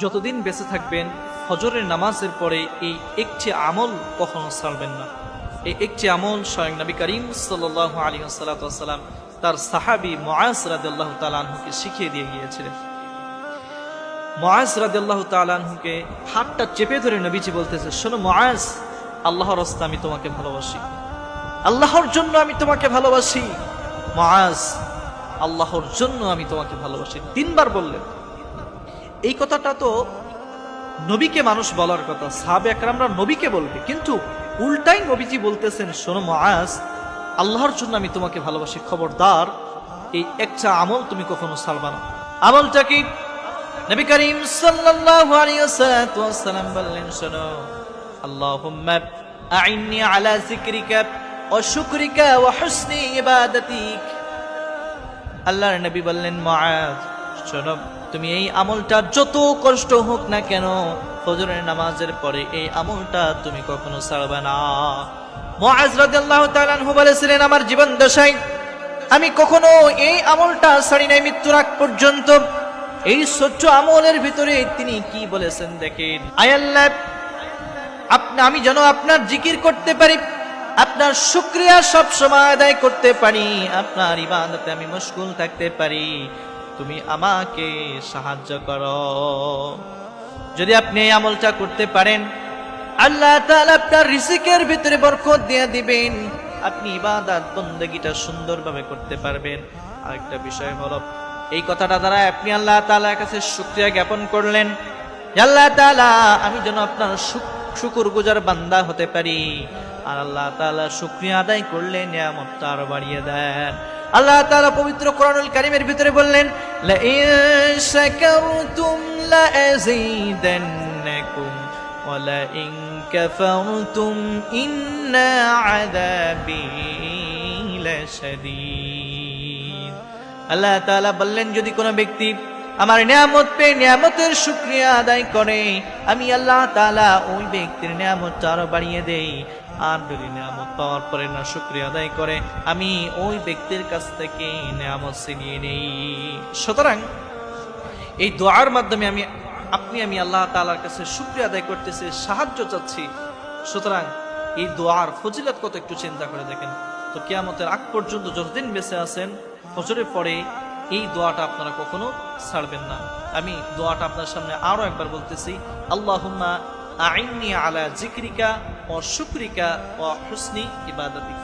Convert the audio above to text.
যতদিন বেঁচে থাকবেন, হজরের নামাজের পরে এই একটি আমল কখনো ছাড়বেন না। এই একটি আমল স্বয়ং নবী করিম সাল্লাহ আলী সাল্লাম তার সাহাবি ময়াস রাদিল্লাহ তালানহুকে শিখিয়ে দিয়ে গিয়েছিলেন। ময়াস রাদিল্লাহ তালানহুকে হাতটা চেপে ধরে নবীজি বলতেছে, শোনো ময়াস আল্লাহর রাস্তা আমি তোমাকে ভালোবাসি। আল্লাহর জন্য আমি তোমাকে ভালোবাসি। ময়াস আল্লাহর জন্য আমি তোমাকে ভালোবাসি। তিনবার বললেন। এই কথাটা তো নবীকে মানুষ বলার কথা, সাহাবে একরামরা নবীকে বলবে। কিন্তু উল্টাই নবীজি বলতেছেন, শোনো মহাজ আল্লাহর জন্য আমি তোমাকে ভালোবাসি, খবরদার। এই একটা আমল তুমি কখনো ছাড়বা না। আমলটা কি? নবী করিম সাল্লাল্লাহু আলাইহি ওয়াসাল্লাম বললেন, শোনো, আল্লাহুম্মা আইন্নি আলা যিকরিকা ওয়া শুকরিকা ওয়া হুসনি ইবাদাতিক। আল্লাহর নবী বললেন, মুআজ শোনো তুমি এই আমলটা যত কষ্ট হোক না কেন, ফজরের নামাজের পরে এই আমলটা তুমি কখনো ছাড়বে না। বলেছিলেন, আমার জীবন আমি কখনো এই আমলটা ছাড়ি নাই, মৃত্যুর আগ পর্যন্ত। এই আমলের ভিতরে তিনি কি বলেছেন দেখেন? আয়াল্লাহ আপনি, আমি যেন আপনার জিকির করতে পারি, আপনার শুক্রিয়া সব সময় আদায় করতে পারি, আপনার ইবাদতে আমি মুশকুল থাকতে পারি। তুমি আমাকে সাহায্য করো। যদি আপনি এই আমলটা করতে পারেন, আল্লাহ আপনার রিজিকের ভিতরে বরকত দিয়ে দিবেন। আপনি ইবাদত, বন্দেগীটা সুন্দরভাবে করতে পারবেন। আরেকটা বিষয় হলো, এই কথাটা দ্বারা আপনি আল্লাহ তাআলার কাছে শুকরিয়া জ্ঞাপন করলেন। আল্লাহ তাআলা, আমি যেন আপনার শুকুর গুজার বান্দা হতে পারি। আর আল্লাহ তাআলা শুকরিয়া আদায় করলে নিয়ামতটা আরও বাড়িয়ে দেন। আল্লাহ তাআলা পবিত্র কোরআনুল কারিমের ভিতরে বললেন আল্লাহ বললেন যদি কোনো ব্যক্তি আমার নিয়ামত পেয়ে নিয়ামতের শুক্রিয়া আদায় করে। আমি আল্লাহ তালা ওই ব্যক্তির নিয়ামতটা আরও বাড়িয়ে দেই। আর যদি নিয়ামত পাওয়ার পরে না শুক্রিয়া আদায় করে, আমি ওই ব্যক্তির কাছ থেকে নিয়ামত ছিনিয়ে নেই। সুতরাং এই দোয়ার মাধ্যমে আমি, আপনি আমি আল্লাহ তালার কাছে শুক্রিয়া আদায় করতেছি, সাহায্য চাচ্ছি। সুতরাং এই দোয়ার ফজিলত কত একটু চিন্তা করে দেখেন। তো কেয়ামতের আগ পর্যন্ত যতদিন বেঁচে আছেন, ফজরের পরে এই দোয়াটা আপনারা কখনো ছাড়বেন না। আমি দোয়াটা আপনার সামনে আরও একবার বলতেছি, আল্লাহুম্মা আইনি আলা জিক্রিকা ও শুক্রিকা ও হুসনি ইবাদাতিক।